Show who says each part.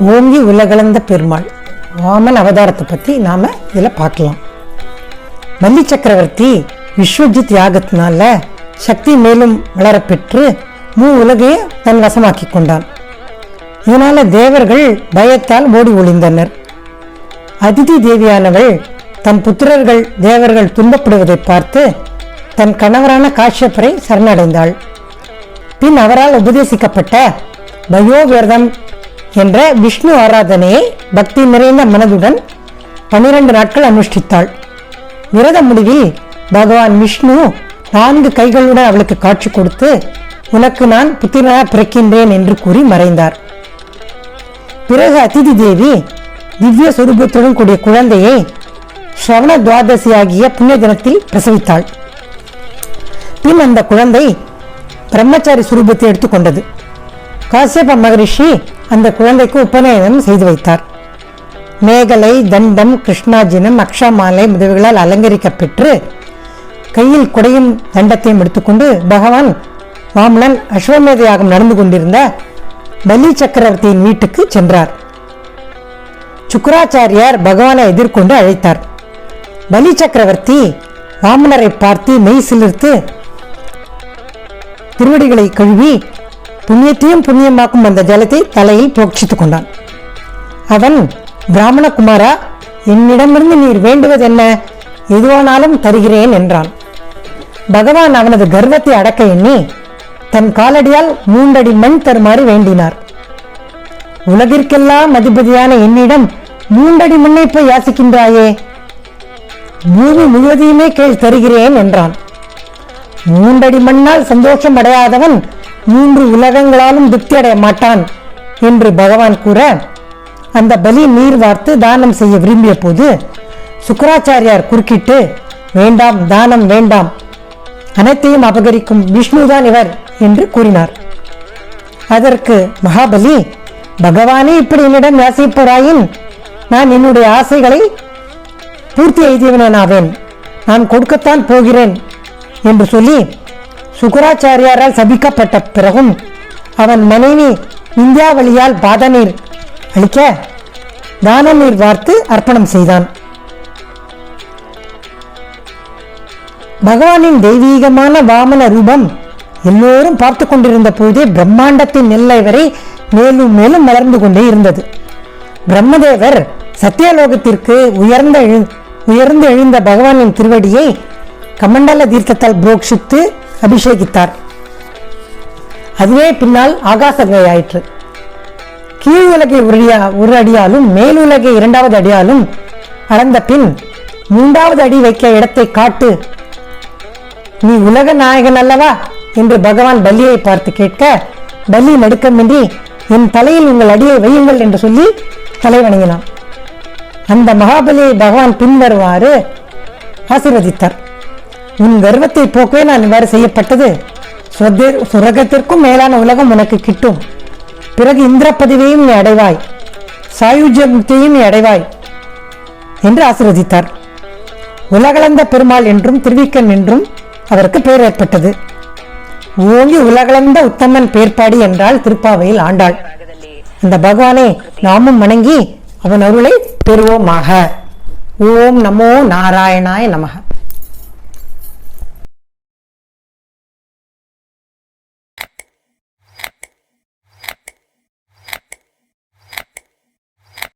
Speaker 1: ஓங்கி உலகளந்த பெருமாள். வாமன் அவதாரத்தை பற்றி நாம் இதில் பார்க்கலாம். மல்லி சக்கரவர்த்தி விஸ்வஜித் யாகத்தினால சக்தி மேலும் வளரப்பெற்று மூ உலகையே தன் வசமாக்கி கொண்டான். இதனால தேவர்கள் பயத்தால் ஓடி ஒளிந்தனர். அதிதி தேவியானவள் தன் புத்திரர்கள் தேவர்கள் துன்பப்படுவதை பார்த்து தன் கணவரான காஷ்யப்பரை சரணடைந்தாள். பின் அவரால் உபதேசிக்கப்பட்ட பயோவிரதம் என்ற விஷ்ணு ஆராதனையை பக்தி நிறைந்த மனதுடன் பனிரெண்டு நாட்கள் அனுஷ்டித்தாள். விரத முடிவில் பகவான் விஷ்ணு நான்கு கைகளுடன் அவளுக்கு காட்சி கொடுத்து உனக்கு நான் புத்திரனாக பிறக்கின்றேன் என்று கூறி மறைந்தார். பிறகு அதிதி தேவி திவ்ய சுரூபத்துடன் கூடிய குழந்தையை ஸ்ரவண துவாதசி ஆகிய புண்ணிய தினத்தில் பிரசவித்தாள். பின் அந்த குழந்தை பிரம்மச்சாரி சுரூபத்தை எடுத்துக்கொண்டது. காசியப்ப மகரிஷி அந்த குழந்தைக்கு உபநயனம் செய்து வைத்தார். மேகலை தண்டம் கிருஷ்ணாஜினம் அக்ஷமாலை முதவிகளால் அலங்கரிக்கப் பெற்று கையில் குடையும் தண்டத்தையும் எடுத்துக்கொண்டு பகவான் வாமனன் அஸ்வமேத யாகம் நடந்து கொண்டிருந்த பலி சக்கரவர்த்தியின் வீட்டுக்கு சென்றார். சுக்கராச்சாரியார் பகவானை எதிர்கொண்டு அழைத்தார். பலி சக்கரவர்த்தி வாமனரை பார்த்து மெய் சிலிர்த்து திருவடிகளை கழுவி புண்ணியத்தையும் புண்ணியமாக்கும் அந்த ஜலத்தை தலையில் போக்ஷித்துக் கொண்டான். அவன் பிராமண குமாரா என்னிடமிருந்து நீர் வேண்டுவதென்ன எதுவானாலும் தருகிறேன் என்றான். பகவான் அவனது கர்வத்தை அடக்க எண்ணி தன் காலடியால் மூன்றடி மண் தருமாறு வேண்டினார். உலகிற்கெல்லாம் அதிபதியான என்னிடம் மூன்றடி மண்ணை போய் யாசிக்கின்றாயே? பூமி முழுவதையுமே கேள் தருகிறேன் என்றான். மூன்றடி மண்ணால் சந்தோஷம் அடையாதவன் மூன்று உலகங்களாலும் திருப்தி அடைய மாட்டான் என்று பகவான் கூற அந்த பலி நீர் வார்த்து தானம் செய்ய விரும்பிய போது சுக்கராச்சாரியார் குறுக்கிட்டு வேண்டாம் தானம் வேண்டாம். அனைத்தையும் அபகரிக்கும் விஷ்ணுதான் இவர் என்று கூறினார். அதற்கு மகாபலி பகவானே இப்படி என்னிடம் யாசிப்போராயின் நான் என்னுடைய ஆசைகளை பூர்த்தி எழுதியவனாவேன் நான் கொடுக்கத்தான் போகிறேன் என்று சொல்லி சுகராச்சாரியாரால் சபிக்கப்பட்ட பிறகும் அவன் மனைவி இந்தியாவளியால் பாதநீர் அளிக்க தான நீர் வார்த்து அர்ப்பணம் செய்தான். பகவானின் தெய்வீகமான வாமன ரூபம் எல்லோரும் பார்த்து கொண்டிருந்த போதே பிரம்மாண்டத்தின் எல்லை வரை மேலும் மேலும் வளர்ந்து கொண்டே இருந்தது. பிரம்மதேவர் சத்தியலோகத்திற்கு உயர்ந்த எழு- உயர்ந்து எழுந்த பகவானின் திருவடியை கமண்டல தீர்த்தத்தால் புரோக்ஷித்து அபிஷேகித்தார். அதுவே பின்னால் ஆகாசகையாயிற்று கீழ் உலகை ஒரு ஒரு அடியாலும் மேலுலகை இரண்டாவது அடியாலும் அளந்த பின் மூன்றாவது அடி வைக்க இடத்தை காட்டு. நீ உலக நாயகன் அல்லவா? என்று பகவான் பலியை பார்த்து கேட்க பலி நடுக்கமின்றி என் தலையில் உங்கள் அடியை வையுங்கள் என்று சொல்லி தலை வணங்கினான் அந்த மகாபலியை பகவான் பின்வருமாறு ஆசீர்வதித்தார். உன் கர்வத்தை போக்கவே நான் இவ்வாறு செய்யப்பட்டது. சொர்க்க- சுரகத்திற்கும் மேலான உலகம் உனக்கு கிட்டும். பிறகு இந்திர பதவியையும் நீ அடைவாய். சாயுஜ முக்தியையும் நீ அடைவாய் என்று ஆசீர்வதித்தார். உலகளந்த பெருமாள் என்றும் திருவிக்கன் என்றும் அவருக்கு பெயர் ஏற்பட்டது. ஓங்கி உலகளந்த உத்தமன் பேர்ப்பாடி என்றால் திருப்பாவையில் ஆண்டாள். அந்த பகவானை நாமும் வணங்கி அவன் அருளை பெறுவோமாக. ஓம் நமோ நாராயணாய நமக.